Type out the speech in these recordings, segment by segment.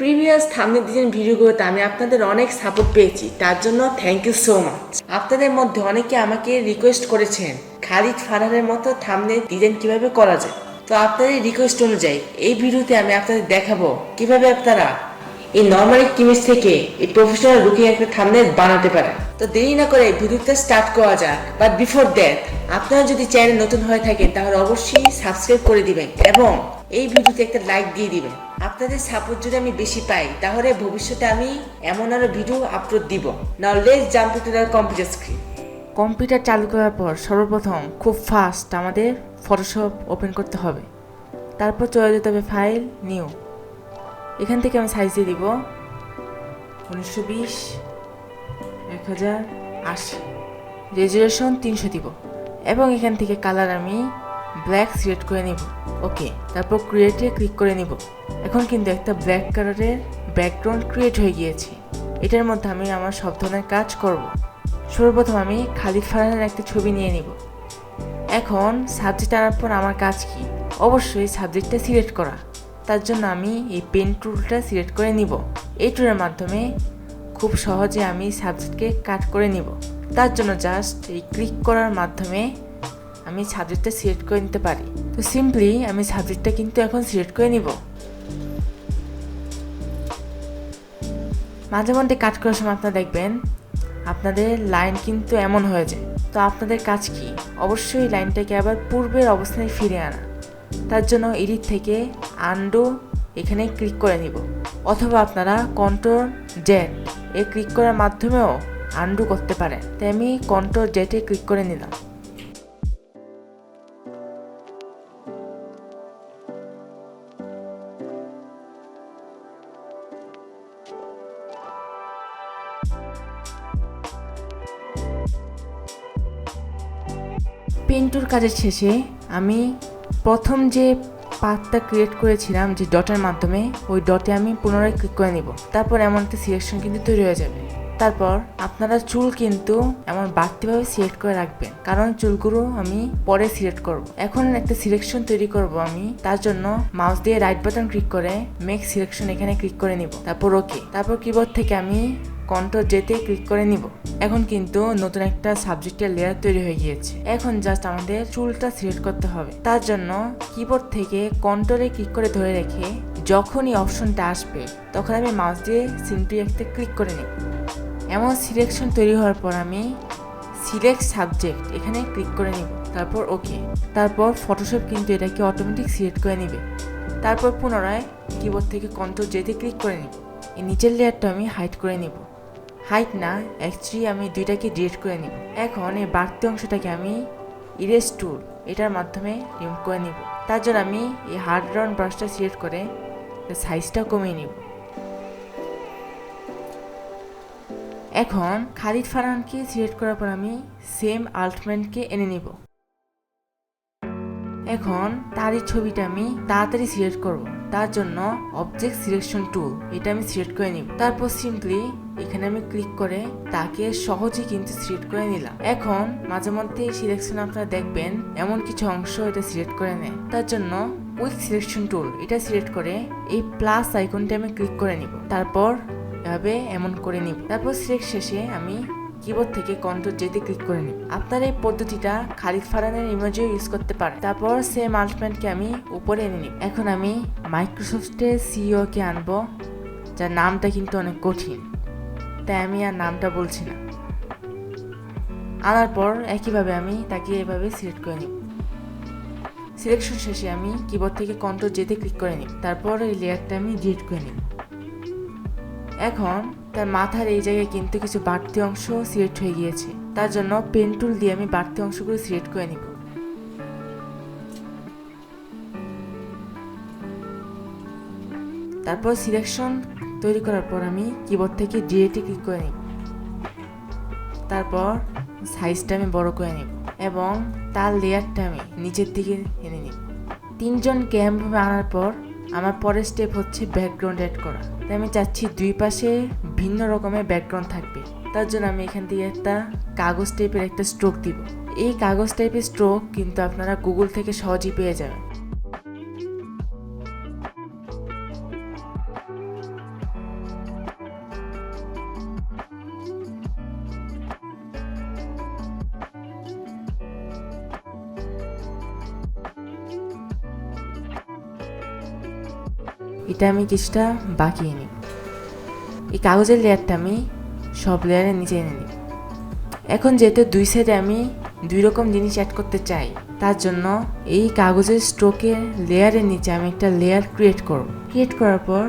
Previous থামনে design ভিডিওগুলোতে আমি আপনাদের অনেক সাপোর্ট পেয়েছি। তার জন্য থ্যাংক ইউ সো মাচ আপনাদের মধ্যে অনেকে আমাকে রিকোয়েস্ট করেছেন, খালিদ ফারহানের মতো থামনে ডিজাইন কীভাবে করা যায়? তো আপনাদের রিকোয়েস্ট অনুযায়ী এই ভিডিওতে আমি আপনাদের দেখাবো কীভাবে আপনারা এই নর্মাল ইমেজ থেকে এই প্রফেশনাল লুকিং একটা থামনেল বানাতে পারেন। তো দেরি না করে ভিডিওটা স্টার্ট করা যাক। বাট বিফোর দ্যাট আপনারা যদি চ্যানেল নতুন হয়ে থাকেন, তাহলে অবশ্যই সাবস্ক্রাইব করে দিবেন এবং এই ভিডিওতে একটা লাইক দিয়ে দিবেন। আপনাদের সাপোর্ট যদি আমি বেশি পাই, তাহলে ভবিষ্যতে আমি এমন আরও ভিডিও আপলোড দিব। Now let's jump to the computer screen computer চালু করার পর সর্বপ্রথম খুব ফাস্ট আমাদের ফটোশপ ওপেন করতে হবে। তারপর চলে যেতে হবে ফাইল নিউ এখান থেকে আমি সাইজ দিয়ে দিব উনিশশো বিশ, এক হাজার আশি। রেজুলেশন তিনশো দিব। এবং এখান থেকে কালার আমি ব্ল্যাক সিলেক্ট করে নিব। ওকে, তারপর ক্রিয়েটে ক্লিক করে নিব। এখন কিন্তু একটা ব্ল্যাক কালারের ব্যাকগ্রাউন্ড ক্রিয়েট হয়ে গিয়েছে। এটার মধ্যে আমি আমার সব ধরনের কাজ করব। সর্বপ্রথম আমি খালিদ ফারহানের একটা ছবি নিয়ে নিব। এখন সাবজেক্ট আনার পর আমার কাজ কি? অবশ্যই সাবজেক্টটা সিলেক্ট করা। তার জন্য আমি এই পেন টুলটা সিলেক্ট করে নিব। এই টুলের মাধ্যমে খুব সহজে আমি সাবজেক্টকে কাট করে নিব। তার জন্য জাস্ট এই ক্লিক করার মাধ্যমে আমি সাবজেক্টটা সিলেক্ট করে নিতে পারি। তো সিম্পলি আমি সাবজেক্টটা কিন্তু এখন সিলেক্ট করে নিব। মাঝে মধ্যে কাজ করার সময় আপনারা দেখবেন, আপনাদের লাইন কিন্তু এমন হয়ে যায়। তো আপনাদের কাজ কি? অবশ্যই লাইনটাকে আবার পূর্বের অবস্থায় ফিরে আনা। তার জন্য এডিট থেকে আন্ডু এখানে ক্লিক করে নিব। অথবা আপনারা কন্ট্রোল জেড এ ক্লিক করার মাধ্যমেও আন্ডু করতে পারেন। তাই আমি কন্ট্রোল জেটে ক্লিক করে নিলাম। কাজের শেষে আমি প্রথম যে পাথটা ক্রিয়েট করেছিলাম যে ডটের মাধ্যমে, ওই ডটে আমি পুনরায় ক্লিক করে নিব। তারপর এমন একটা সিলেকশন কিন্তু তৈরি হয়ে যাবে। তারপর আপনারা চুল কিন্তু এমন বাড়তিভাবে সিলেক্ট করে রাখবেন। কারণ চুলগুলো আমি পরে সিলেক্ট করব। এখন একটা সিলেকশন তৈরি করব আমি। তার জন্য মাউস দিয়ে রাইট বাটন ক্লিক করে মেক সিলেকশন এখানে ক্লিক করে নিব। তারপর ওকে তারপর কিবোর্ড থেকে আমি কন্ট্রোল যেতে ক্লিক করে নিব। এখন কিন্তু নতুন একটা সাবজেক্টের লেয়ার তৈরি হয়ে গিয়েছে। এখন জাস্ট আমাদের চুলটা সিলেক্ট করতে হবে। তার জন্য কিবোর্ড থেকে কন্ট্রোলে ক্লিক করে ধরে রেখে যখনই অপশনটা আসবে, তখন আমি মাউস দিয়ে সিম্পলি একটা ক্লিক করে নিব। এমন সিলেকশন তৈরি হওয়ার পর আমি সিলেক্ট সাবজেক্ট এখানে ক্লিক করে নিব। তারপর ওকে তারপর ফটোশপ কিন্তু এটাকে অটোমেটিক সিলেক্ট করে নিবে। তারপর পুনরায় কিবোর্ড থেকে কন্ট্রোল যেতে ক্লিক করে নিব। এই নিচের লেয়ারটা আমি হাইড করে নিব। হাইট না অ্যাকচুয়ালি আমি দুইটাকে ডিলিট করে নিব। এখন এই বাড়তি অংশটাকে আমি ইরেজ টুল এটার মাধ্যমে রিমুভ করে নিব। তার জন্য আমি এই হার্ড রাউন্ড ব্রাশটা সিলেক্ট করে সাইজটা কমিয়ে নিব। এখন খালিদ ফারহানকে সিলেক্ট করার পর আমি সেম আল্টমেন্টকে এনে নিব। এখন তারই ছবিটা আমি তাড়াতাড়ি সিলেক্ট করব। তার জন্য অবজেক্ট সিলেকশন টুল এটা আমি সিলেক্ট করে নিব। তারপর সিম্পলি এখানে আমি ক্লিক করে তাকে সহজেই কিন্তু সিলেক্ট করে নিলাম। এখন মাঝে মধ্যে সিলেকশন আপনারা দেখবেন এমন কিছু অংশ এটা সিলেক্ট করে নেয়। তার জন্য উইক সিলেকশন টুল এটা সিলেক্ট করে এই প্লাস আইকনটা আমি ক্লিক করে নিব। তারপর এভাবে এমন করে নিব। তারপর সিলেক্ট শেষে আমি কিবোর্ড থেকে কন্ট্রোল যেতে ক্লিক করে নিব আপনার এই পদ্ধতিটা খালিদ ফারানের ইমেজও ইউজ করতে পারেন তারপর সেম আল্টমেন্টকে আমি উপরে এনে নিই। এখন আমি মাইক্রোসফটের সিইও কে আনব, যার নামটা কিন্তু অনেক কঠিন। তাই আমি আর নামটা বলছি না। আনার পর একইভাবে আমি তাকে এভাবে সিলেক্ট করে নিই। সিলেকশন শেষে আমি কিবোর্ড থেকে কন্ট্রোল যেতে ক্লিক করে নিই। তারপর এই লেয়ারটা আমি ডিলিট করে নিই। এখন তার মাথার এই জায়গায় কিন্তু কিছু বাড়তি অংশ সিলেক্ট হয়ে গিয়েছে। তার জন্য পেন টুল দিয়ে আমি বাড়তি অংশগুলো সিলেক্ট করে নিব। তারপর সিলেকশন তৈরি করার পর আমি কিবোর্ড থেকে ডিএটি ক্লিক করে নিব। তারপর সাইজটা আমি বড় করে নিব এবং তার লেয়ারটা আমি নিচের দিকে এনে নিব। তিনজন ক্যাম্পভাবে আনার পর আমার পরের স্টেপ হচ্ছে ব্যাকগ্রাউন্ড অ্যাড করা। তাই আমি চাচ্ছি দুই পাশে ভিন্ন রকমের ব্যাকগ্রাউন্ড থাকবে। তার জন্য আমি এখান থেকে একটা কাগজ টাইপের একটা স্ট্রোক দিব। এই কাগজ টাইপের স্ট্রোক কিন্তু আপনারা গুগল থেকে সহজেই পেয়ে যাবেন। এটা আমি কিছুটা বাকিয়ে নিই। এই কাগজের লেয়ারটা আমি সব লেয়ারের নিচে এনে নিই। এখন যেহেতু দুই সাইডে আমি দুই রকম জিনিস অ্যাড করতে চাই, তার জন্য এই কাগজের স্ট্রোকের লেয়ারের নিচে আমি একটা লেয়ার ক্রিয়েট করব। ক্রিয়েট করার পর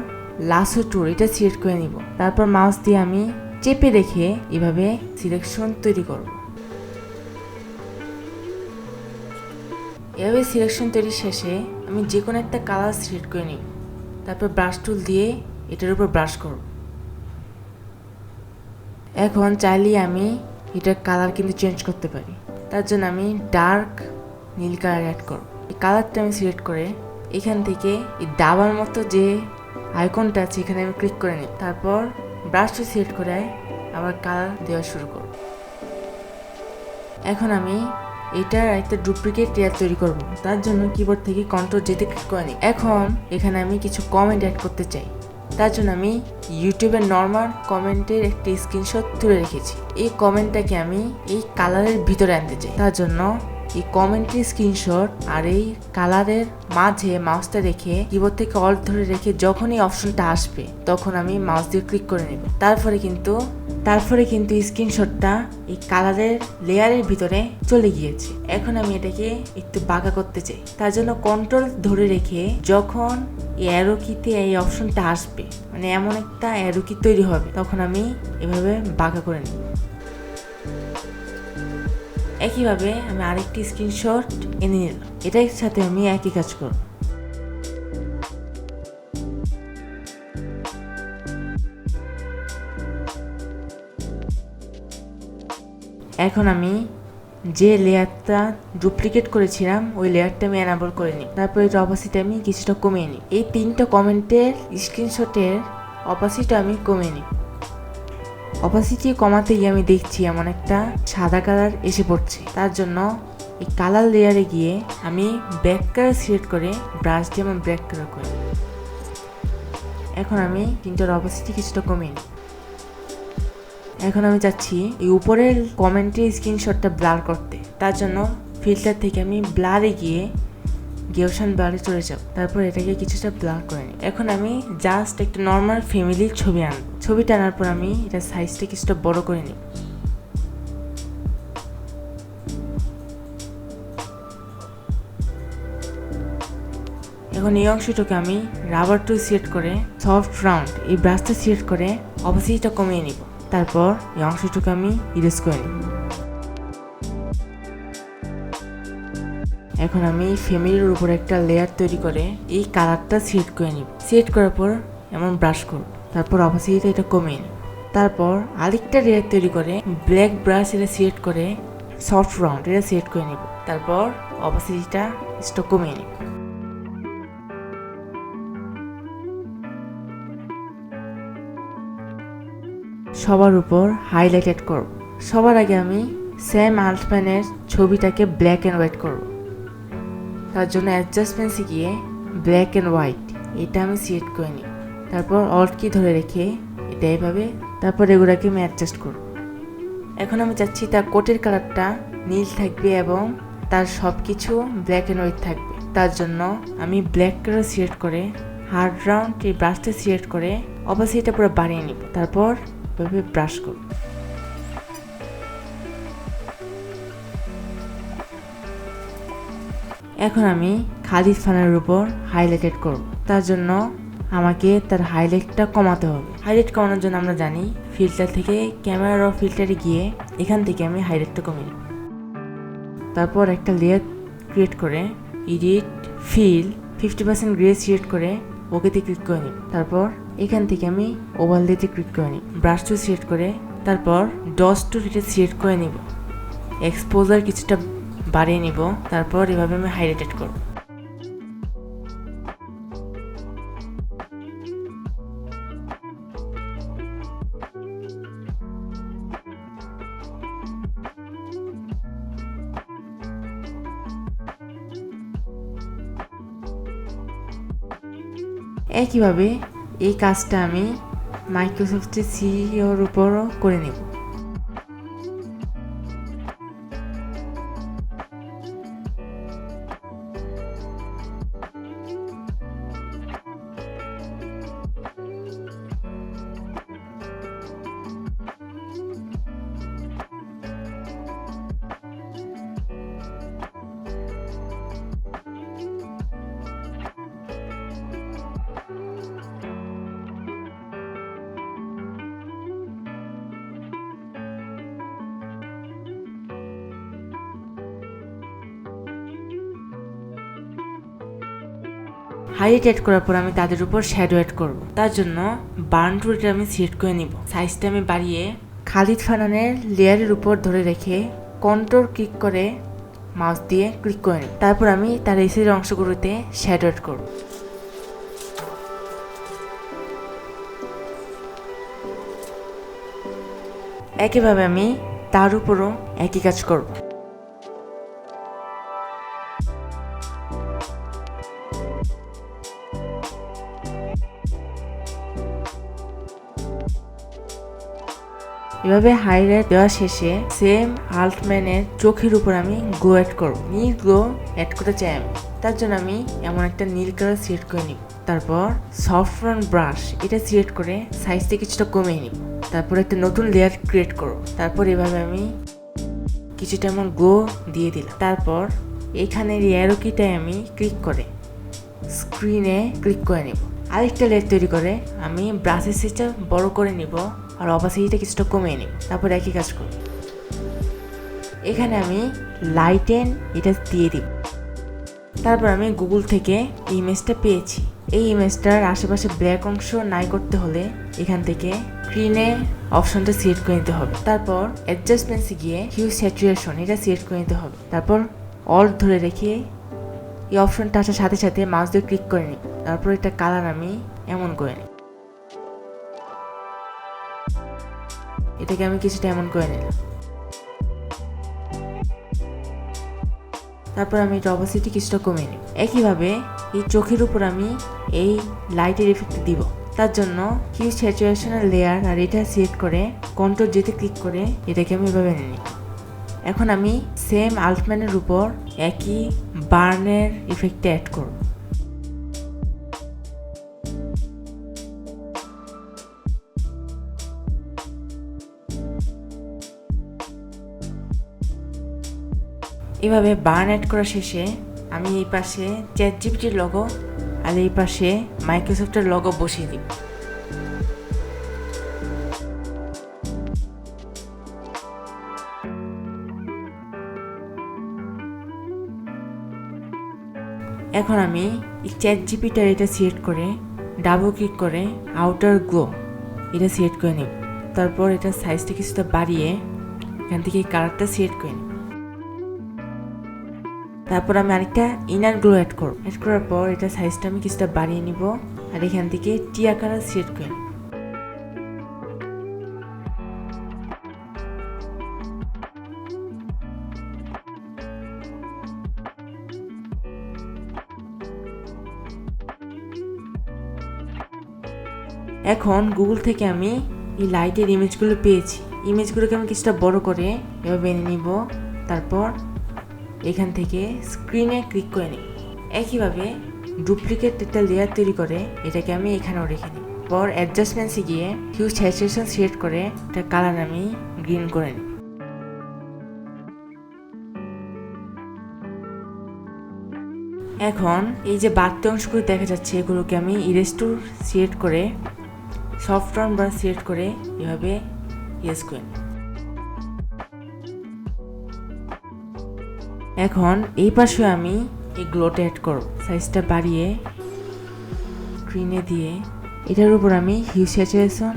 লাসো টুর এটা সিলেক্ট করে নিব। তারপর মাউস দিয়ে আমি চেপে রেখে এভাবে সিলেকশন তৈরি করব। এভাবে সিলেকশন তৈরি শেষে আমি যে কোনো একটা কালার সিলেক্ট করে নিই তারপর ব্রাশ টুল দিয়ে এটার উপর ব্রাশ করব। এখন চাইলে আমি এটার কালার কিন্তু চেঞ্জ করতে পারি। তার জন্য আমি ডার্ক নীল কালার অ্যাড করব। এই কালারটা আমি সিলেক্ট করে এখান থেকে এই দাবার মতো যে আইকনটা আছে, এখানে আমি ক্লিক করে নিই তারপর ব্রাশটা সিলেক্ট করে আবার কালার দেওয়া শুরু করব। এখন আমি এটার একটা ডুপ্লিকেট লেয়ার তৈরি করব। তার জন্য কিবোর্ড থেকে কন্ট্রোল যেতে ক্লিক করে নিই। এখন এখানে আমি কিছু কমেন্ট অ্যাড করতে চাই। তার জন্য আমি ইউটিউবের নর্মাল কমেন্টের একটি স্ক্রিনশট তুলে রেখেছি। এই কমেন্টটাকে আমি এই কালারের ভিতরে আনতে চাই। তার জন্য এই কমেন্টের স্ক্রিনশট আর এই কালারের মাঝে মাউসটা রেখে কিবোর্ড থেকে অল্ট ধরে রেখে যখনই অপশনটা আসবে, তখন আমি মাউস দিয়ে ক্লিক করে নেব। তারপরে কিন্তু তারপরে কিন্তু স্ক্রিনশটটা এই কালারের লেয়ারের ভিতরে চলে গিয়েছে। এখন আমি এটাকে একটু বাঁকা করতে চাই। তার জন্য কন্ট্রোল ধরে রেখে যখন এই অ্যারোকিতে এই অপশনটা আসবে মানে এমন একটা অ্যারোকি তৈরি হবে, তখন আমি এভাবে বাঁকা করে নিই একইভাবে আমি আরেকটি স্ক্রিনশট এনে নিলাম। এটার সাথে আমি একই কাজ করব। এখন আমি যে লেয়ারটা ডুপ্লিকেট করেছিলাম, ওই লেয়ারটা আমি অ্যানাবল করে নিই। তারপর এই অপাসিটি আমি কিছুটা কমিয়ে নিই। এই তিনটা কমেন্টের স্ক্রিনশটের অপাসিটি আমি কমিয়ে নিই। অপাসিটি কমাতে গিয়ে আমি দেখছি এমন একটা সাদা কালার এসে পড়ছে। তার জন্য এই কালার লেয়ারে গিয়ে আমি ব্যাক কালার সিলেক্ট করে ব্রাশ দিয়ে আমার ব্যাক কালার করি। এখন আমি তিনটার অপাসিটি কিছুটা কমিয়ে এখন আমি চাচ্ছি এই উপরের কমেন্টের স্ক্রিনশটটা ব্লার করতে। তার জন্য ফিল্টার থেকে আমি ব্লারে গিয়ে গেওশান ব্লারে চলে যাব তারপর এটাকে কিছুটা ব্লার করে নিই এখন আমি জাস্ট একটা নর্মাল ফ্যামিলির ছবি আনব ছবিটা আনার পর আমি এটা সাইজটা কিছুটা বড় করে নিই এখন এই অংশটাকে আমি রাবার টু সিলেক্ট করে সফট রাউন্ড এই ব্রাশটা সিলেক্ট করে অপোজিটটা কমিয়ে নিব। তারপর এই অংশটুকু আমি ইরেজ করে নিই এখন আমি ফ্যামিলির উপর একটা লেয়ার তৈরি করে এই কালারটা সেট করে নিব। সেট করার পর এমন ব্রাশ করব। তারপর অপোজিটে এটা নিব। তারপর আরেকটা লেয়ার তৈরি করে ব্ল্যাক ব্রাশ এটা সেট করে সফট রাউন্ড এটা সেট করে নিব। তারপর অপোজিটটা স্টক কমিয়ে নিব। সবার উপর হাইলাইটেড করব। সবার আগে আমি স্যাম আলটম্যানের ছবিটাকে ব্ল্যাক অ্যান্ড হোয়াইট করব। তার জন্য অ্যাডজাস্টমেন্টসে গিয়ে ব্ল্যাক অ্যান্ড হোয়াইট এটা আমি সিলেক্ট করে নিই। তারপর অল্ট কি ধরে রেখে এটা এভাবে, তারপর এগুলোকে আমি অ্যাডজাস্ট করব। এখন আমি চাচ্ছি তার কোটের কালারটা নীল থাকবে এবং তার সব কিছু ব্ল্যাক অ্যান্ড হোয়াইট থাকবে। তার জন্য আমি ব্ল্যাক কালার সিলেক্ট করে হার্ড রাউন্ড এই ব্রাশটা সিলেক্ট করে অবশ্যই এটা পুরো বাড়িয়ে নিব। তারপর এভাবে ব্রাশ করব। এখন আমি খালিদ ফানের উপর হাইলাইটেড করব। তার জন্য আমাকে তার হাইলাইটটা কমাতে হবে। হাইলাইট কমানোর জন্য আমরা জানি ফিল্টার থেকে ক্যামেরা ও ফিল্টারে গিয়ে এখান থেকে আমি হাইলাইটটা কমিয়ে তারপর একটা লেয়ার ক্রিয়েট করে edit fill fifty percent grey select করে ওকেতে ক্লিক করে নিই তারপর এখান থেকে আমি ওভারলেতে ক্লিক করে নিই ব্রাশ টু সিলেক্ট করে তারপর ডস টু এটা সিলেক্ট করে নিব। এক্সপোজার কিছুটা বাড়িয়ে নিব, তারপর এভাবে আমি হাইলাইটেড করব। একইভাবে এই কাজটা আমি মাইক্রোসফটের সিইওর উপরও করে নেব। হাইলাইট অ্যাড করার পর আমি তাদের উপর শ্যাডো অ্যাড করব। তার জন্য বার্ন টুলটা আমি সিলেক্ট করে নিব। সাইজটা আমি বাড়িয়ে খালিদ ফানানের লেয়ারের উপর ধরে রেখে কন্ট্রোল ক্লিক করে মাউস দিয়ে ক্লিক করে নিব। তারপর আমি তার এসির অংশগুলোতে শ্যাডো অ্যাড করব। একইভাবে আমি তার উপরও একই কাজ করব। এভাবে হাইলাইট দেওয়া শেষে সেম আল্টম্যানের চোখের উপর আমি গ্লো অ্যাড করব। নীল গ্লো অ্যাড করতে চাই আমি। তার জন্য আমি এমন একটা নীল কালার সিলেক্ট করে নিব। তারপর সফট ব্রাশ এটা সিলেক্ট করে সাইজটা কিছুটা কমিয়ে নিব। তারপর একটা নতুন লেয়ার ক্রিয়েট করব। তারপর এভাবে আমি কিছুটা এমন গ্লো দিয়ে দিলাম। তারপর অ্যারো কিটায় আমি ক্লিক করে স্ক্রিনে ক্লিক করে নিব। আরেকটা লেয়ার তৈরি করে আমি ব্রাশের সাইজটা বড় করে নিব। আর অপাসিটিটা কিছুটা কমিয়ে নিই। তারপর একই কাজ করব। এখানে আমি লাইটেন এটা দিয়ে দিব। তারপর আমি গুগল থেকে ইমেজটা পেয়েছি। এই ইমেজটার আশেপাশে ব্ল্যাক অংশ নাই করতে হলে এখান থেকে স্ক্রিনে অপশনটা সিলেক্ট করে নিতে হবে। তারপর অ্যাডজাস্টমেন্টসে গিয়ে হিউ স্যাচুরেশন এটা সিলেক্ট করে নিতে হবে। তারপর অল্ট ধরে রেখে এই অপশনটা আসার সাথে সাথে মাউস দিয়ে ক্লিক করে নিই। তারপর এটা কালার আমি এমন করে নিই। এটাকে আমি কিছুটা এমন করে নিলাম। তারপর আমি এটা অপাসিটি কিছুটা কমিয়ে নিই একইভাবে এই চোখের উপর আমি এই লাইটের এফেক্ট দিব। তার জন্য হিউ স্যাচুরেশনের লেয়ার আর এটা সিলেক্ট করে কন্ট্রোল যেতে ক্লিক করে এটাকে আমি এভাবে নিই এখন আমি সেম আল্টম্যানের উপর একই বার্নের ইফেক্টটা অ্যাড করব। এভাবে বার্ন অ্যাড করা শেষে আমি এই পাশে চ্যাট জিপিটির লগো আর এই পাশে মাইক্রোসফটের লগো বসিয়ে দিব এখন আমি চ্যাট জিপিটার এটা সিলেক্ট করে ডাবল ক্লিক করে আউটার গ্লো এটা সিলেক্ট করে নিব তারপর এটা সাইজটা কিছুটা বাড়িয়ে এখান থেকে কালারটা সিলেক্ট করে নিব তারপর আমি আরেকটা ইনার গ্লো অ্যাড করব। অ্যাড করার পর এটা সাইজটা আমি কিছুটা বাড়িয়ে নিব আর এখান থেকে টিয়া কালার সেট করে এখন গুগল থেকে আমি এই লাইটের ইমেজগুলো পেয়েছি। ইমেজগুলোকে আমি কিছুটা বড় করে এভাবে এনে নিব। তারপর এখান থেকে স্ক্রিনে ক্লিক করে নিই। একইভাবে ডুপ্লিকেট একটা লেয়ার তৈরি করে এটাকে আমি এখানেও রেখে নিই পর অ্যাডজাস্টমেন্টসে গিয়ে হিউ স্যাচুরেশন সিলেক্ট করে এটা কালার আমি গ্রিন করে নিই। এখন এই যে বাড়তি অংশগুলো দেখা যাচ্ছে, এগুলোকে আমি ইরেজ টুল সিলেক্ট করে সফট রান বা সিলেক্ট করে এভাবে ইয়েস করে এখন এই পাশে আমি এই গ্লোটা অ্যাড করব। সাইজটা বাড়িয়ে স্ক্রিনে দিয়ে। এটার উপর আমি হিউ স্যাচুরেশন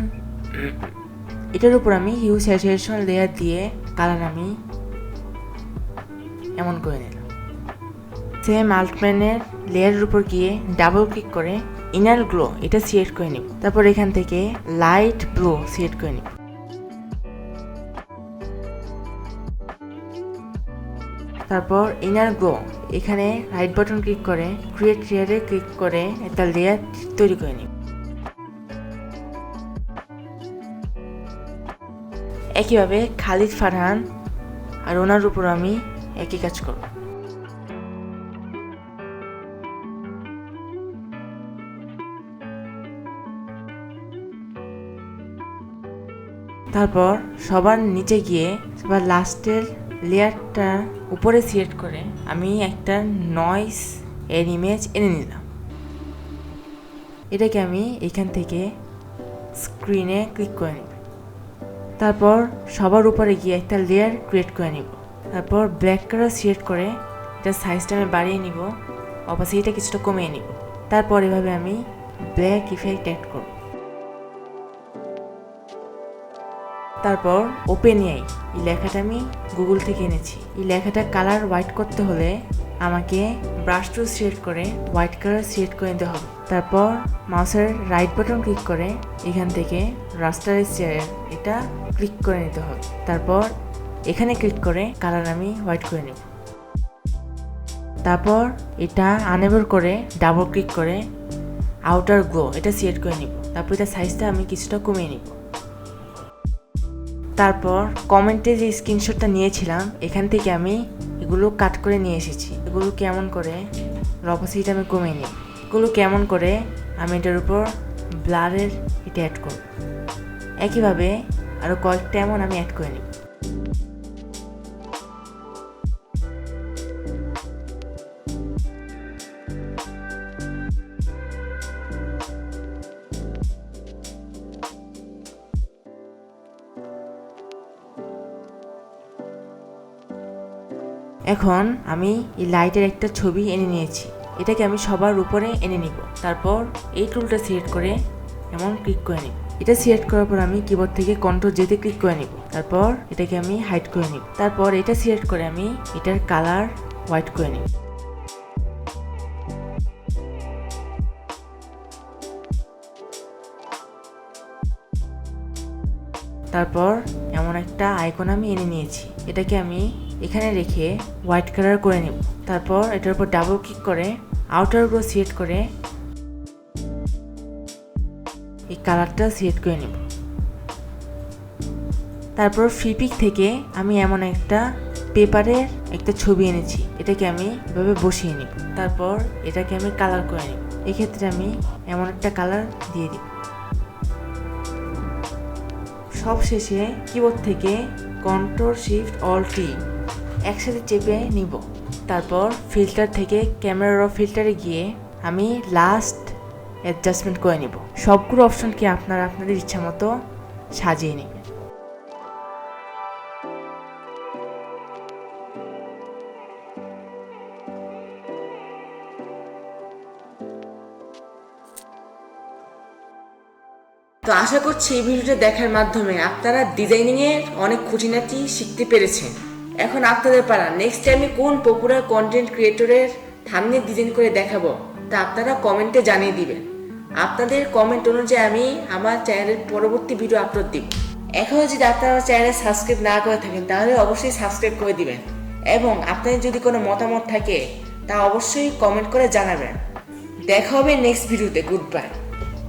এটার উপর আমি হিউ স্যাচুরেশন লেয়ার দিয়ে কালার আমি এমন করে নিলাম। সেম আল্টম্যানের লেয়ারের উপর গিয়ে ডাবল ক্লিক করে ইনার গ্লো এটা সিলেক্ট করে নিব। তারপর এখান থেকে লাইট ব্লু সিলেক্ট করে নিব। তারপর ইনার গ্লো এখানে রাইট বাটন ক্লিক করে ক্রিয়েট লেয়ারে ক্লিক করে একটা লেয়ার তৈরি করে নিব একইভাবে খালিদ, ফারহান আর ওনার উপর আমি একই কাজ করব। তারপর সবার নিচে গিয়ে, সবার লাস্টের লেয়ারটা উপরে সিলেক্ট করে আমি একটা নয়েস এর ইমেজ এনে নিলাম। এটাকে আমি এখান থেকে স্ক্রিনে ক্লিক করে নিব। তারপর সবার উপরে গিয়ে একটা লেয়ার ক্রিয়েট করে নিব। তারপর ব্ল্যাক কালার সিলেক্ট করে এটা সাইজটা আমি বাড়িয়ে নিব অপাসিটিটা কিছুটা কমিয়ে নিব। তারপর এভাবে আমি ব্ল্যাক ইফেক্ট অ্যাড করব। তারপর ওপেন এই লেখাটা আমি গুগল থেকে এনেছি। এই লেখাটা কালার হোয়াইট করতে হলে আমাকে ব্রাশ টু সিলেক্ট করে হোয়াইট কালার সিলেক্ট করে নিতে হবে। তারপর মাউসের রাইট বাটন ক্লিক করে এখান থেকে রাস্টারের চেয়ার এটা ক্লিক করে নিতে হবে। তারপর এখানে ক্লিক করে কালার আমি হোয়াইট করে নেব। তারপর এটা আনেবল করে ডাবল ক্লিক করে আউটার গ্লো এটা সিলেক্ট করে নিব। তারপর এটা সাইজটা আমি কিছুটা কমিয়ে নিব। তারপর কমেন্টে যে স্ক্রিনশটটা নিয়েছিলাম, এখান থেকে আমি এগুলো কাট করে নিয়ে এসেছি। এগুলো কেমন করে? রপসিটা আমি কমিয়ে নিই। এগুলো কেমন করে? আমি এটার উপর ব্লারের এটা অ্যাড করব। একইভাবে আরও কয়েকটা এমন আমি অ্যাড করে নিই এখন আমি এই লাইটের একটা ছবি এনে নিয়েছি। এটাকে আমি সবার উপরে এনে নিব। তারপর এই টুলটা সিলেক্ট করে এমন ক্লিক করে নিব। এটা সিলেক্ট করার পর আমি কিবোর্ড থেকে কন্ট্রোল যেতে ক্লিক করে নিব। তারপর এটাকে আমি হাইড করে নিব। তারপর এটা সিলেক্ট করে আমি এটার কালার হোয়াইট করে নিব। তারপর এমন একটা আইকন আমি এনে নিয়েছি। এটাকে আমি এখানে রেখে হোয়াইট কালার করে নেব। তারপর এটার উপর ডাবল ক্লিক করে আউটার গ্রো সিলেক্ট করে এই কালারটা সিলেক্ট করে নেব। তারপর ফ্রিপিক থেকে আমি এমন একটা পেপারের একটা ছবি এনেছি। এটাকে আমি এভাবে বসিয়ে নিব। তারপর এটাকে আমি কালার করে নিব। এক্ষেত্রে আমি এমন একটা কালার দিয়ে দিব সব শেষে কিবোর্ড থেকে কন্ট্রোল শিফট অল টি একসাথে চেপে নিব। তারপর ফিল্টার থেকে ক্যামেরা র ফিল্টারে গিয়ে আমি লাস্ট অ্যাডজাস্টমেন্ট করে নিব। সবগুলো অপশনকে আপনারা আপনাদের ইচ্ছা মতো সাজিয়ে নেবেন। তো আশা করছি এই ভিডিওটা দেখার মাধ্যমে আপনারা ডিজাইনিং এর অনেক খুঁটিনাটি শিখতে পেরেছেন। এখন আপনাদের পারা নেক্সট আমি কোন পপুলার কন্টেন্ট ক্রিয়েটরের থামনে ডিজাইন করে দেখাবো, তা আপনারা কমেন্টে জানিয়ে দিবেন। আপনাদের কমেন্ট অনুযায়ী আমি আমার চ্যানেলের পরবর্তী ভিডিও আপলোড দিব। এখনও যদি আপনারা আমার চ্যানেলে সাবস্ক্রাইব না করে থাকেন, তাহলে অবশ্যই সাবস্ক্রাইব করে দিবেন। এবং আপনাদের যদি কোনো মতামত থাকে, তা অবশ্যই কমেন্ট করে জানাবেন। দেখা হবে নেক্সট ভিডিওতে গুড বাই